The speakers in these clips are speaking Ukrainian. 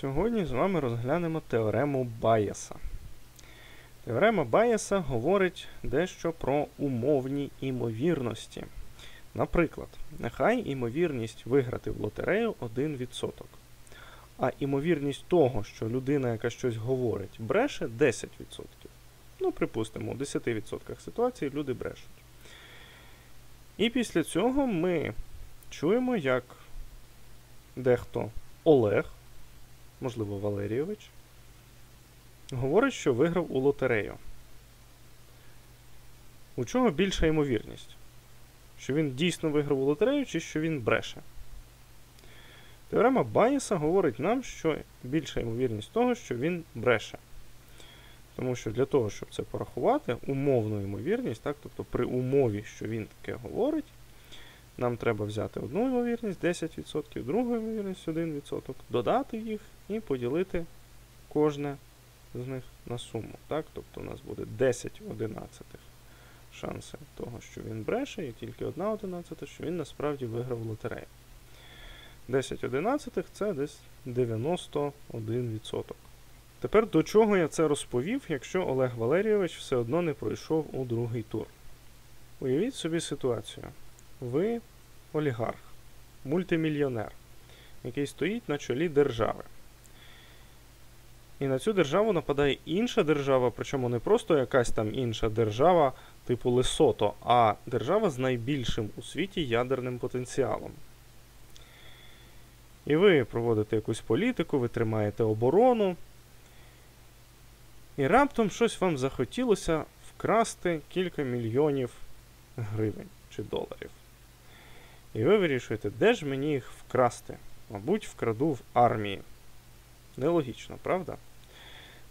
Сьогодні з вами розглянемо теорему Байеса. Теорема Байеса говорить дещо про умовні імовірності. Наприклад, нехай імовірність виграти в лотерею 1%. А імовірність того, що людина, яка щось говорить, бреше 10%. Ну, припустимо, у 10% ситуацій люди брешуть. І після цього ми чуємо, як дехто Олег можливо, Валерійович, говорить, що виграв у лотерею. У чого більша ймовірність? Що він дійсно виграв у лотерею, чи що він бреше? Теорема Байеса говорить нам, що більша ймовірність того, що він бреше. Тому що для того, щоб це порахувати, умовну ймовірність, так, тобто при умові, що він таке говорить, нам треба взяти одну ймовірність 10%, другу ймовірність 1%, додати їх і поділити кожне з них на суму. Так? Тобто у нас буде 10 одинадцятих шанси того, що він бреше, і тільки 1 одинадцята, що він насправді виграв лотерею. 10 одинадцятих це десь 91%. Тепер до чого я це розповів, якщо Олег Валерійович все одно не пройшов у другий тур? Уявіть собі ситуацію. Ви олігарх, мультимільйонер, який стоїть на чолі держави. І на цю державу нападає інша держава, причому не просто якась там інша держава, типу Лесото, а держава з найбільшим у світі ядерним потенціалом. І ви проводите якусь політику, ви тримаєте оборону. І раптом щось вам захотілося вкрасти кілька мільйонів гривень чи доларів. І ви вирішуєте, де ж мені їх вкрасти? Мабуть, вкраду в армії. Нелогічно, правда?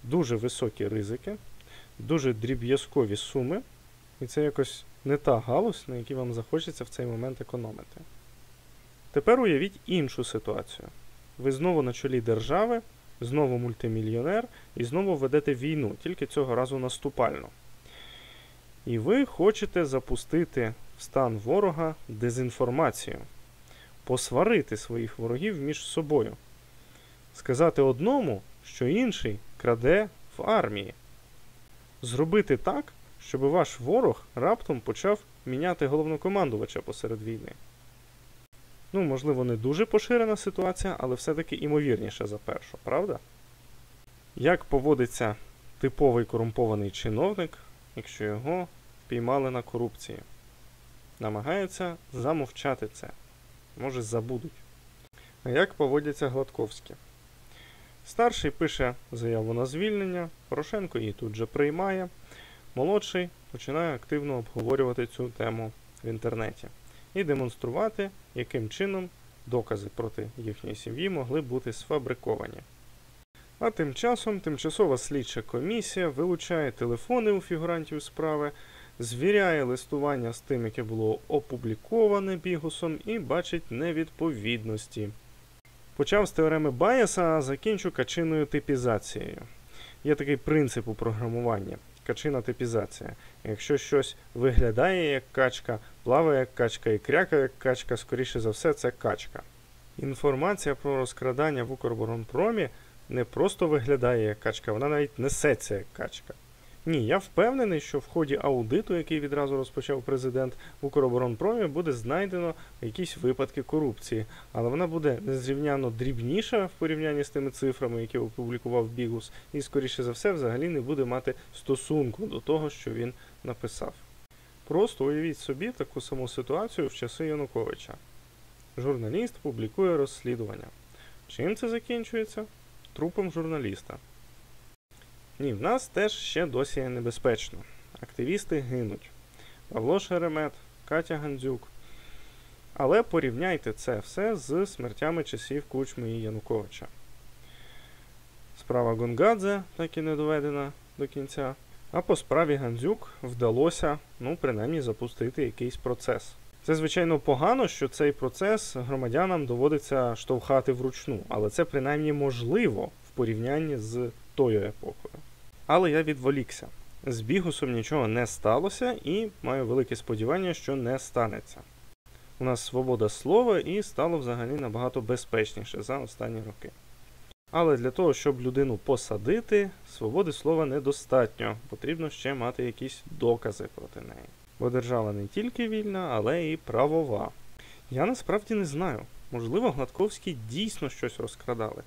Дуже високі ризики, дуже дріб'язкові суми, і це якось не та галузь, на якій вам захочеться в цей момент економити. Тепер уявіть іншу ситуацію. Ви знову на чолі держави, знову мультимільйонер, і знову ведете війну, тільки цього разу наступально. І ви хочете запустити стан ворога дезінформацію, посварити своїх ворогів між собою, сказати одному, що інший краде в армії, зробити так, щоб ваш ворог раптом почав міняти головнокомандувача посеред війни. Ну, можливо, не дуже поширена ситуація, але все-таки імовірніше за першу, правда? Як поводиться типовий корумпований чиновник, якщо його впіймали на корупції? Намагаються замовчати це. Може, забудуть. Як поводяться Гладковські? Старший пише заяву на звільнення, Порошенко її тут же приймає. Молодший починає активно обговорювати цю тему в інтернеті і демонструвати, яким чином докази проти їхньої сім'ї могли бути сфабриковані. А тим часом тимчасова слідча комісія вилучає телефони у фігурантів справи, звіряє листування з тим, яке було опубліковане бігусом, і бачить невідповідності. Почав з теореми Байеса, а закінчу качиною типізацією. Є такий принцип у програмуванні качина типізація. Якщо щось виглядає як качка, плаває як качка і крякає як качка, скоріше за все, це качка. Інформація про розкрадання в Укроборонпромі не просто виглядає як качка, вона навіть несеться як качка. Ні, я впевнений, що в ході аудиту, який відразу розпочав президент в Укроборонпромі, буде знайдено якісь випадки корупції, але вона буде незрівняно дрібніша в порівнянні з тими цифрами, які опублікував Бігус, і, скоріше за все, взагалі не буде мати стосунку до того, що він написав. Просто уявіть собі таку саму ситуацію в часи Януковича. Журналіст публікує розслідування. Чим це закінчується? Трупом журналіста. Ні, в нас теж ще досі небезпечно. Активісти гинуть. Павло Шеремет, Катя Гандзюк. Але порівняйте це все з смертями часів Кучми і Януковича. Справа Гонгадзе так і не доведена до кінця. А по справі Гандзюк вдалося, ну, принаймні, запустити якийсь процес. Це, звичайно, погано, що цей процес громадянам доводиться штовхати вручну, але це принаймні можливо в порівнянні з тою епохою. Але я відволікся. З бігусом нічого не сталося і маю велике сподівання, що не станеться. У нас свобода слова і стало взагалі набагато безпечніше за останні роки. Але для того, щоб людину посадити, свободи слова недостатньо. Потрібно ще мати якісь докази проти неї. Бо держава не тільки вільна, але і правова. Я насправді не знаю. Можливо, Гладковський дійсно щось розкрадали.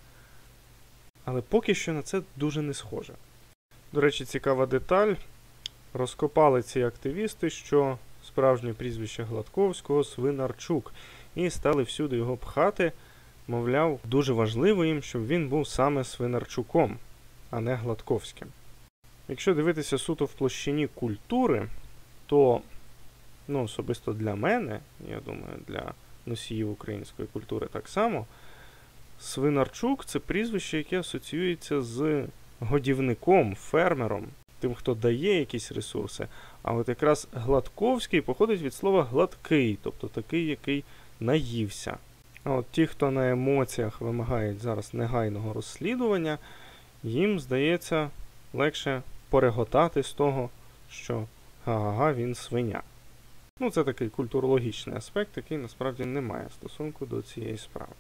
Але поки що на це дуже не схоже. До речі, цікава деталь. Розкопали ці активісти, що справжнє прізвище Гладковського Свинарчук, і стали всюди його пхати. Мовляв, дуже важливо їм, щоб він був саме Свинарчуком, а не Гладковським. Якщо дивитися суто в площині культури, то ну, особисто для мене, я думаю, для носіїв української культури так само, Свинарчук це прізвище, яке асоціюється з годівником, фермером, тим, хто дає якісь ресурси. А от якраз Гладковський походить від слова гладкий, тобто такий, який наївся. А от ті, хто на емоціях вимагають зараз негайного розслідування, їм здається легше переготати з того, що га-га, він свиня. Ну, це такий культурологічний аспект, який насправді не має стосунку до цієї справи.